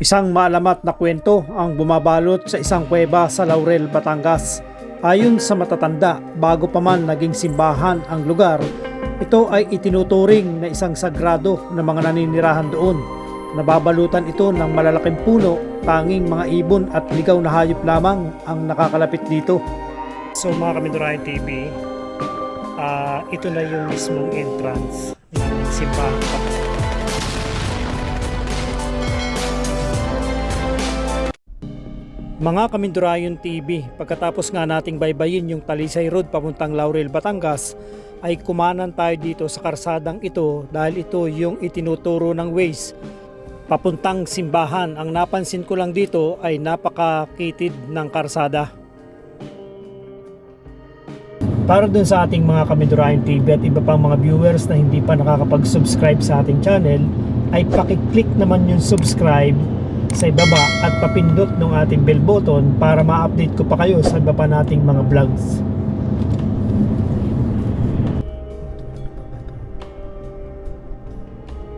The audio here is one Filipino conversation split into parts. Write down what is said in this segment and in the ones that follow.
Isang maalamat na kwento ang bumabalot sa isang kuweba sa Laurel, Batangas. Ayon sa matatanda, bago pa man naging simbahan ang lugar, ito ay itinuturing na isang sagrado na mga naninirahan doon. Nababalutan ito ng malalaking puno, tanging mga ibon at ligaw na hayop lamang ang nakakalapit dito. So mga Kamindurahin TV, ah, ito na yung mismong entrance ng simbahan. Mga Kamindurayon TV, pagkatapos nga nating baybayin yung Talisay Road papuntang Laurel, Batangas, ay kumanan tayo dito sa karsadang ito dahil ito yung itinuturo ng Waze. Papuntang simbahan, ang napansin ko lang dito ay napakakitid ng karsada. Para dun sa ating mga Kamindurayon TV at iba pang mga viewers na hindi pa nakakapag-subscribe sa ating channel, ay pakiclick naman yung subscribe sa ibaba at papindot ng ating bell button para ma-update ko pa kayo sa iba pa nating mga vlogs.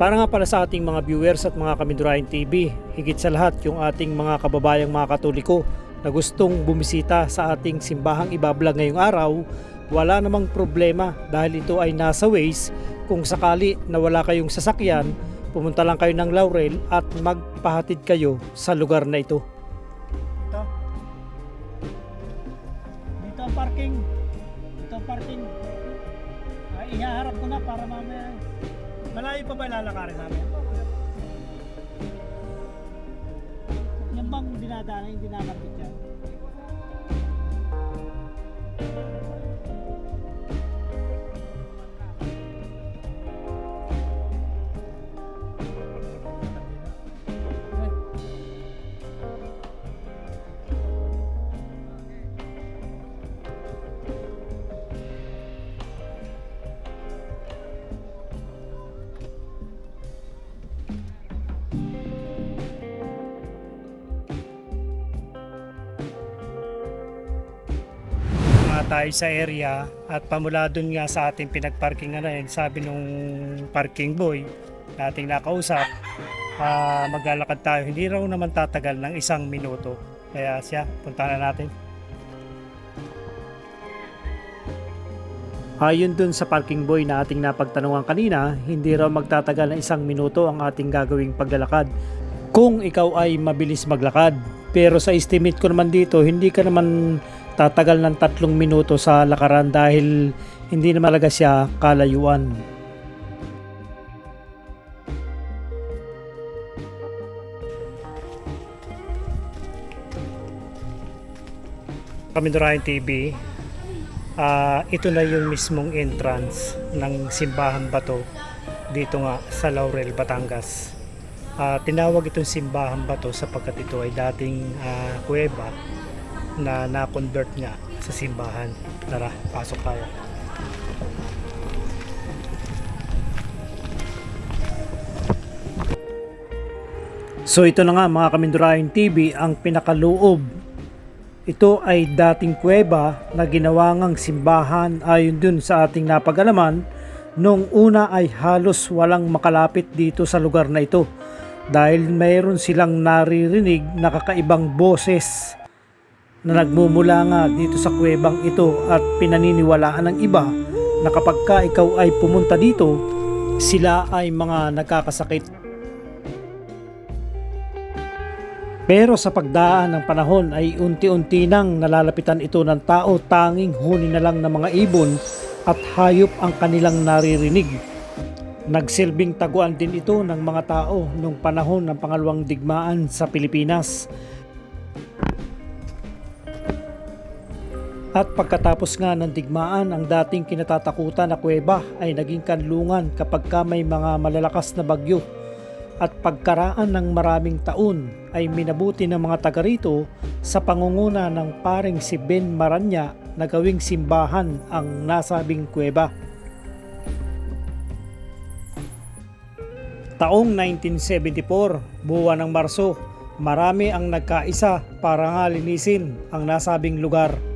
Para nga pala sa ating mga viewers at mga Kamindurahin TV, higit sa lahat yung ating mga kababayang mga katoliko na gustong bumisita sa ating simbahang ibablog ngayong araw, wala namang problema dahil ito ay nasa Waze. Kung sakali na wala kayong sasakyan, pumunta lang kayo ng Laurel at magpahatid kayo sa lugar na ito. Dito. Dito ang parking. Dito ang parking. Ay, ihaharap ko na para mamaya. Malayo pa ba lalakarin namin? Yan bang dinadaan, yung dinakapit yan? Mga tayo sa area at pamula dun nga sa ating pinagparkingan na yun, sabi nung parking boy na ating nakausap, ah, maglalakad tayo. Hindi raw naman tatagal ng isang minuto. Kaya siya, punta na natin. Ayon dun sa parking boy na ating napagtanungan kanina, hindi raw magtatagal ng isang minuto ang ating gagawing paglalakad kung ikaw ay mabilis maglakad. Pero sa estimate ko naman dito, hindi ka naman tatagal ng tatlong minuto sa lakaran dahil hindi na malaga siya kalayuan. Kamindurahin TV, ah, ito na yung mismong entrance ng simbahan bato dito nga sa Laurel, Batangas. Ah, tinawag itong simbahan bato sapagkat ito ay dating ah, kuweba na na-convert nga sa simbahan. Tara, pasok tayo. So ito na nga mga Kamindurahin TV ang pinakaloob. Ito ay dating kuweba na ginawa ngang simbahan ayon dun sa ating napagalaman nung una ay halos walang makalapit dito sa lugar na ito dahil mayroon silang naririnig na kakaibang boses na nagmumula nga dito sa kuwebang ito at pinaniniwalaan ng iba na kapag ka ikaw ay pumunta dito, sila ay mga nagkakasakit. Pero sa pagdaan ng panahon ay unti-unti nang nalalapitan ito ng tao tanging huni na lang ng mga ibon at hayop ang kanilang naririnig. Nagsilbing taguan din ito ng mga tao nung panahon ng pangalawang digmaan sa Pilipinas. At pagkatapos nga ng digmaan, ang dating kinatatakutan na kuweba ay naging kanlungan kapag ka may mga malalakas na bagyo. At pagkaraan ng maraming taon ay minabuti ng mga taga rito sa pangunguna ng paring si Ben Maranya na gawing simbahan ang nasabing kuweba. Taong 1974, buwan ng Marso, marami ang nagkaisa para nga linisin ang nasabing lugar.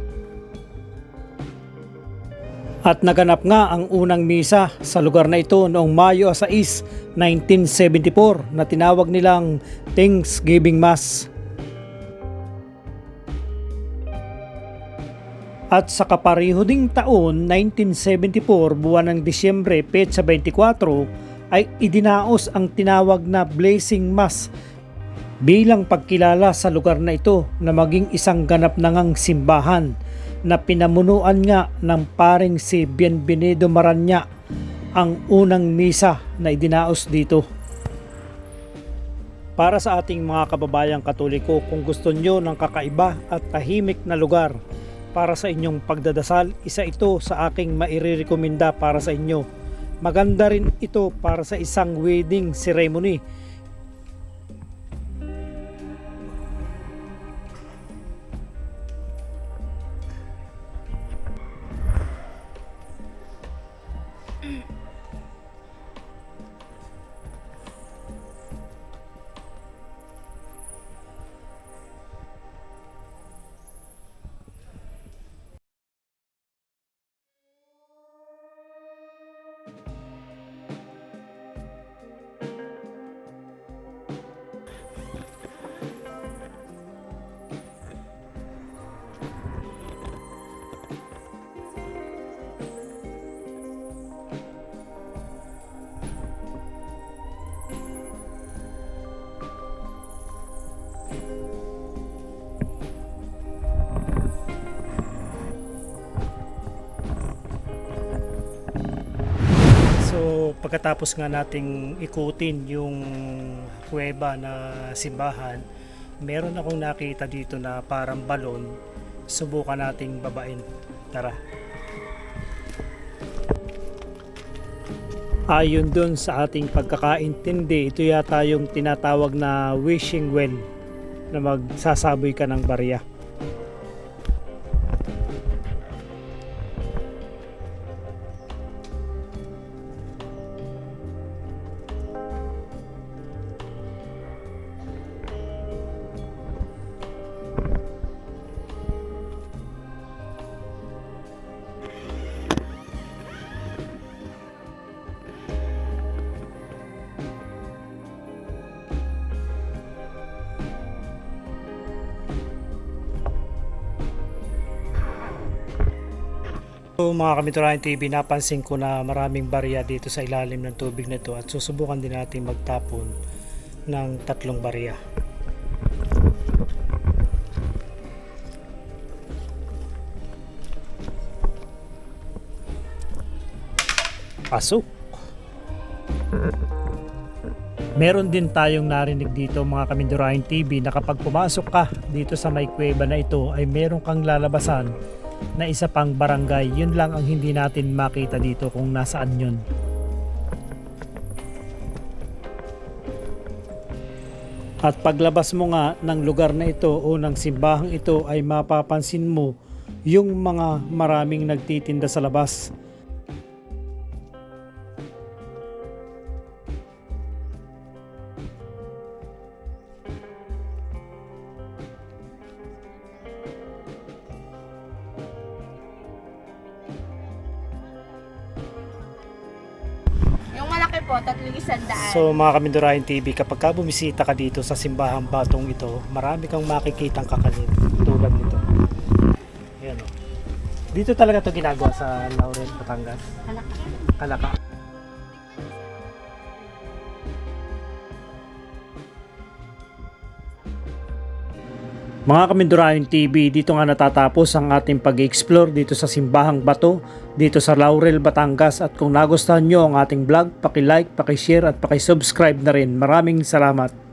At naganap nga ang unang misa sa lugar na ito noong Mayo 6, 1974 na tinawag nilang Thanksgiving Mass. At sa kapariho ding taon, 1974, buwan ng Disyembre, petsa 24, ay idinaos ang tinawag na Blessing Mass bilang pagkilala sa lugar na ito na maging isang ganap na ngang simbahan na pinamunuan nga ng paring si Bienvenido Maranya ang unang misa na idinaos dito. Para sa ating mga kababayang katoliko, kung gusto nyo ng kakaiba at tahimik na lugar para sa inyong pagdadasal, isa ito sa aking mairirekomenda para sa inyo. Maganda rin ito para sa isang wedding ceremony pagkatapos nga nating ikutin yung kuweba na simbahan, meron akong nakita dito na parang balon. Subukan nating babain. Tara. Ayon dun sa ating pagkakaintindi, ito yata yung tinatawag na wishing well na magsasaboy ka ng barya. So mga Kamiturayan TV, napansin ko na maraming barya dito sa ilalim ng tubig na ito at susubukan din natin magtapon ng tatlong barya. Pasok! Meron din tayong narinig dito mga Kamindurahin TV na kapag pumasok ka dito sa may kuweba na ito ay meron kang lalabasan na isa pang barangay. Yun lang ang hindi natin makita dito kung nasaan yun. At paglabas mo nga ng lugar na ito o ng simbahang ito ay mapapansin mo yung mga maraming nagtitinda sa labas. Po, tatlong isandaan. So mga Kamindurahin TV, kapag ka bumisita ka dito sa simbahang batong ito, marami kang makikitang kakanin tulad nito. Ayan o. Dito talaga to ginagawa sa Laurel, Batangas. Anak Kalaka. Mga Kamindurahin TV, dito nga natatapos ang ating pag-explore dito sa Simbahang Bato, dito sa Laurel, Batangas. At kung nagustuhan nyo ang ating vlog, paki-like, paki-share at paki-subscribe na rin. Maraming salamat.